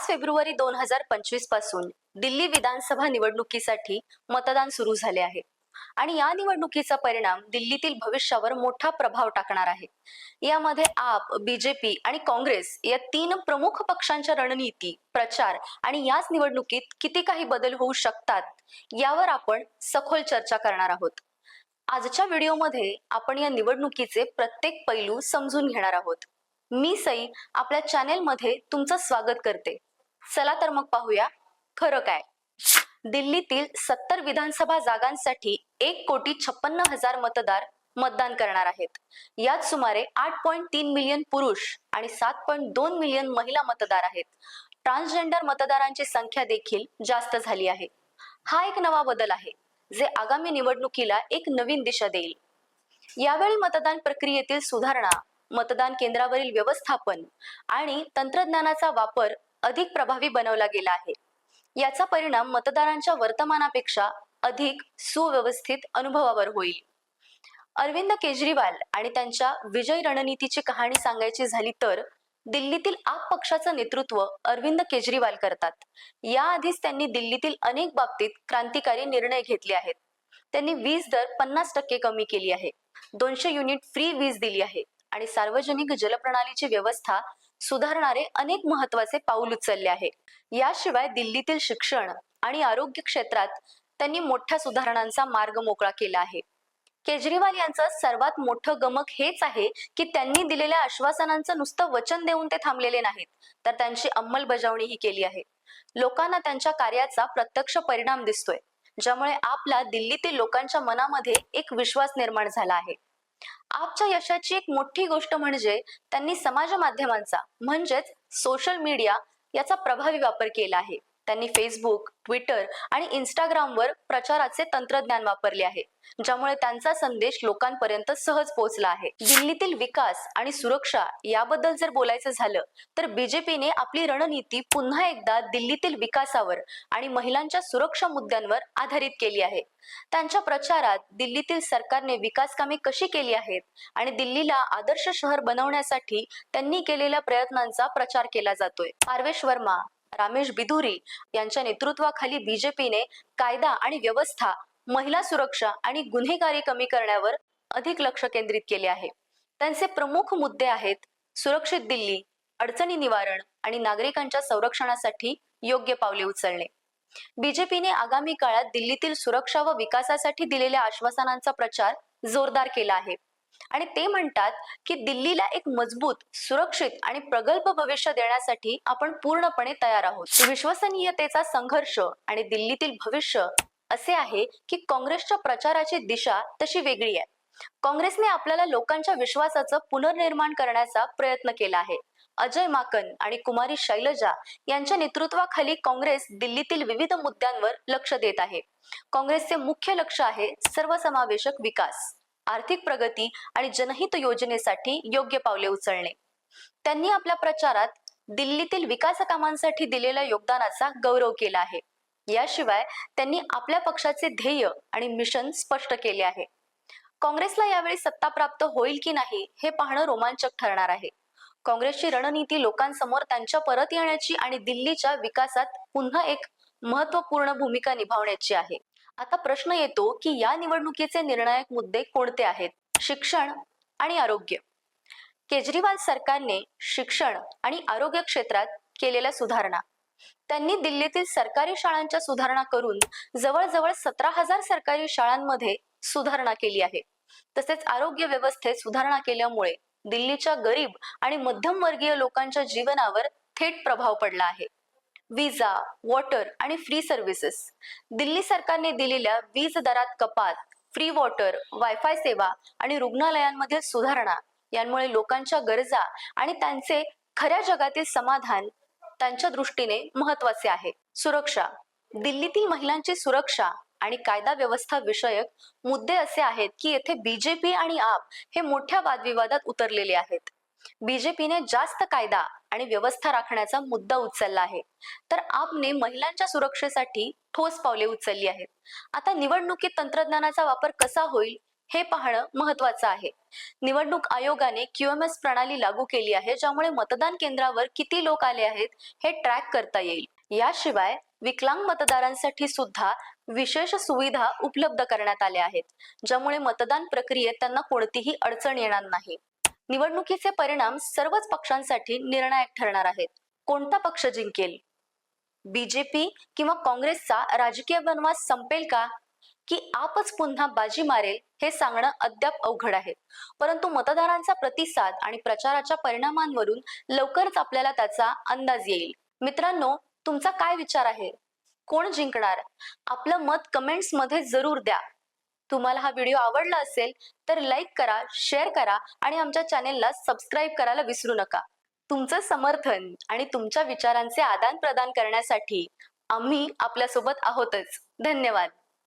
पाच फेब्रुवारी दोन हजार पंचवीसपासून दिल्ली विधानसभा निवडणुकीसाठी मतदान सुरू झाले आहे. आणि या निवडणुकीचा परिणाम दिल्लीतील भविष्यावर मोठा प्रभाव टाकणार आहे. यामध्ये आप बीजेपी आणि काँग्रेस या तीन प्रमुख पक्षांच्या रणनीती प्रचार आणि याच निवडणुकीत किती काही बदल होऊ शकतात यावर आपण सखोल चर्चा करणार आहोत. आजच्या व्हिडिओमध्ये आपण या निवडणुकीचे प्रत्येक पैलू समजून घेणार आहोत. मी सई आपल्या चॅनेलमध्ये तुमचं स्वागत करते. चला तर मग पाहूया. खरं काय? दिल्लीतील सत्तर विधानसभा जागांसाठी एक कोटी छप्पन्न हजार मतदार मतदान करणार आहेत. यात सुमारे आठ पॉईंट तीन मिलियन पुरुष आणि सात पॉईंट दोन मिलियन महिला मतदार आहेत. ट्रान्सजेंडर मतदारांची संख्या देखील जास्त झाली आहे. हा एक नवा बदल आहे जे आगामी निवडणुकीला एक नवीन दिशा देईल. यावेळी मतदान प्रक्रियेतील सुधारणा मतदान केंद्रावरील व्यवस्थापन आणि तंत्रज्ञानाचा वापर अधिक प्रभावी बनवला गेला आहे. याचा परिणाम मतदारांच्या वर्तमानापेक्षा अधिक सुव्यवस्थित अनुभवावर होईल. अरविंद केजरीवाल आणि त्यांच्या विजय रणनीतीची कहाणी सांगायची झाली तर दिल्लीतील आप पक्षाचं नेतृत्व अरविंद केजरीवाल करतात. याआधीच त्यांनी दिल्लीतील अनेक बाबतीत क्रांतिकारी निर्णय घेतले आहेत. त्यांनी वीज दर पन्नास टक्के कमी केली आहे. दोनशे युनिट फ्री वीज दिली आहे आणि सार्वजनिक जलप्रणालीची व्यवस्था सुधारणारे अनेक महत्त्वाचे पाऊल उचलले आहे. याशिवाय दिल्लीतील शिक्षण आणि आरोग्य क्षेत्रात त्यांनी मोठ्या सुधारणांचा मार्ग मोकळा केला आहे. केजरीवाल यांचं सर्वात मोठं गमक हेच आहे की त्यांनी दिलेल्या आश्वासनांचं नुसतं वचन देऊन ते थांबलेले नाहीत तर त्यांची अंमलबजावणीही केली आहे. लोकांना त्यांच्या कार्याचा प्रत्यक्ष परिणाम दिसतोय ज्यामुळे आपला दिल्लीतील लोकांच्या मनामध्ये एक विश्वास निर्माण झाला आहे. आपच्या यशाची एक मोठी गोष्ट म्हणजे त्यांनी समाज माध्यमांचा म्हणजेच सोशल मीडिया याचा प्रभावी वापर केला आहे. त्यांनी फेसबुक ट्विटर आणि इन्स्टाग्रामवर प्रचाराचे तंत्रज्ञान वापरले आहे ज्यामुळे त्यांचा संदेश लोकांपर्यंत सहज पोहोचला आहे. दिल्लीतील विकास आणि सुरक्षा याबद्दल जर बोलायचं झालं तर बीजेपीने आपली रणनीती पुन्हा एकदा दिल्लीतील विकासावर आणि महिलांच्या सुरक्षा मुद्द्यांवर आधारित केली आहे. त्यांच्या प्रचारात दिल्लीतील सरकारने विकास कामे कशी केली आहेत आणि दिल्लीला आदर्श शहर बनवण्यासाठी त्यांनी केलेल्या प्रयत्नांचा प्रचार केला जातोय. पार्वेश वर्मा रामेश बिधुरी यांच्या नेतृत्वाखाली बीजेपीने कायदा आणि व्यवस्था महिला सुरक्षा आणि गुन्हेगारी कमी करण्यावर अधिक लक्ष केंद्रित केले आहे. त्यांचे प्रमुख मुद्दे आहेत सुरक्षित दिल्ली अडचणी निवारण आणि नागरिकांच्या संरक्षणासाठी योग्य पावले उचलणे. बीजेपीने आगामी काळात दिल्लीतील सुरक्षा व विकासासाठी दिलेल्या आश्वासनांचा प्रचार जोरदार केला आहे. आणि ते म्हणतात की दिल्लीला एक मजबूत सुरक्षित आणि प्रगल्भ भविष्य देण्यासाठी आपण पूर्णपणे तयार आहोत. विश्वसनीयतेचा संघर्ष आणि दिल्लीतील भविष्य असे आहे की काँग्रेसच्या प्रचाराची दिशा तशी वेगळी आहे. काँग्रेसने आपल्याला लोकांच्या विश्वासाचं पुनर्निर्माण करण्याचा प्रयत्न केला आहे. अजय माकन आणि कुमारी शैलजा यांच्या नेतृत्वाखाली काँग्रेस दिल्लीतील विविध मुद्द्यांवर लक्ष देत आहे. काँग्रेसचे मुख्य लक्ष आहे सर्वसमावेशक विकास. आर्थिक प्रगती आणि जनहित योजनेसाठी योग्य पावले उचलणे. त्यांनी आपल्या प्रचारात दिल्लीतील विकास कामांसाठी दिलेल्या योगदानाचा गौरव केला आहे. याशिवाय त्यांनी आपल्या पक्षाचे ध्येय आणि मिशन स्पष्ट केले आहे. काँग्रेसला यावेळी सत्ता प्राप्त होईल की नाही हे पाहणं रोमांचक ठरणार आहे. काँग्रेसची रणनीती लोकांसमोर त्यांच्या परत येण्याची आणि दिल्लीच्या विकासात पुन्हा एक महत्त्वपूर्ण भूमिका निभावण्याची आहे. आता प्रश्न येतो की या निवडणुकीचे निर्णायक मुद्दे कोणते आहेत? शिक्षण आणि आरोग्य. केजरीवाल सरकारने शिक्षण आणि आरोग्य क्षेत्रात केलेल्या सुधारणा. त्यांनी दिल्लीतील सरकारी शाळांच्या सुधारणा करून जवळजवळ सतरा हजार सरकारी शाळांमध्ये सुधारणा केली आहे. तसेच आरोग्य व्यवस्थेत सुधारणा केल्यामुळे दिल्लीच्या गरीब आणि मध्यमवर्गीय लोकांच्या जीवनावर थेट प्रभाव पडला आहे. विजा वॉटर आणि फ्री सर्व्हिसेस दिल्ली सरकारने दिलेल्या वीज दरात कपात फ्री वॉटर वायफाय सेवा आणि रुग्णालयांमधील सुधारणा यांमुळे लोकांच्या गरजा आणि त्यांचे खऱ्या जगातील समाधान त्यांच्या दृष्टीने महत्त्वाचे आहे. सुरक्षा. दिल्लीतील महिलांची सुरक्षा आणि कायदा व्यवस्था विषयक मुद्दे असे आहेत की येथे बीजेपी आणि आप हे मोठ्या वादविवादात उतरलेले आहेत. बीजेपीने जास्त कायदा आणि व्यवस्था राखण्याचा मुद्दा उचलला आहे. तर आपने महिलांच्या सुरक्षेसाठी ठोस पावले उचलली आहेत. आता निवडणुकीत तंत्रज्ञानाचा वापर कसा होईल हे पाहणं महत्वाचं आहे. निवडणूक आयोगाने क्यूएमएस प्रणाली लागू केली आहे ज्यामुळे मतदान केंद्रावर किती लोक आले आहेत हे ट्रॅक करता येईल. याशिवाय विकलांग मतदारांसाठी सुद्धा विशेष सुविधा उपलब्ध करण्यात आल्या आहेत ज्यामुळे मतदान प्रक्रियेत त्यांना कोणतीही अडचण येणार नाही. निवडणुकीचे परिणाम सर्वच पक्षांसाठी निर्णायक ठरणार आहेत. कोणता पक्ष जिंकेल? बीजेपी किंवा काँग्रेसचा राजकीय वनवास संपेल का? की आपच पुन्हा बाजी मारेल हे सांगणं अद्याप अवघड आहे. परंतु मतदारांचा प्रतिसाद आणि प्रचाराच्या परिणामांवरून लवकरच आपल्याला त्याचा अंदाज येईल. मित्रांनो तुमचा काय विचार आहे? कोण जिंकणार? आपलं मत कमेंट्समध्ये जरूर द्या. तुम्हाला हा व्हिडिओ आवडला असेल तर लाईक करा शेअर करा आणि आमच्या चॅनेलला सबस्क्राईब करायला विसरू नका. तुमचं समर्थन आणि तुमच्या विचारांचे आदान प्रदान करण्यासाठी आम्ही आपल्यासोबत आहोतच. धन्यवाद.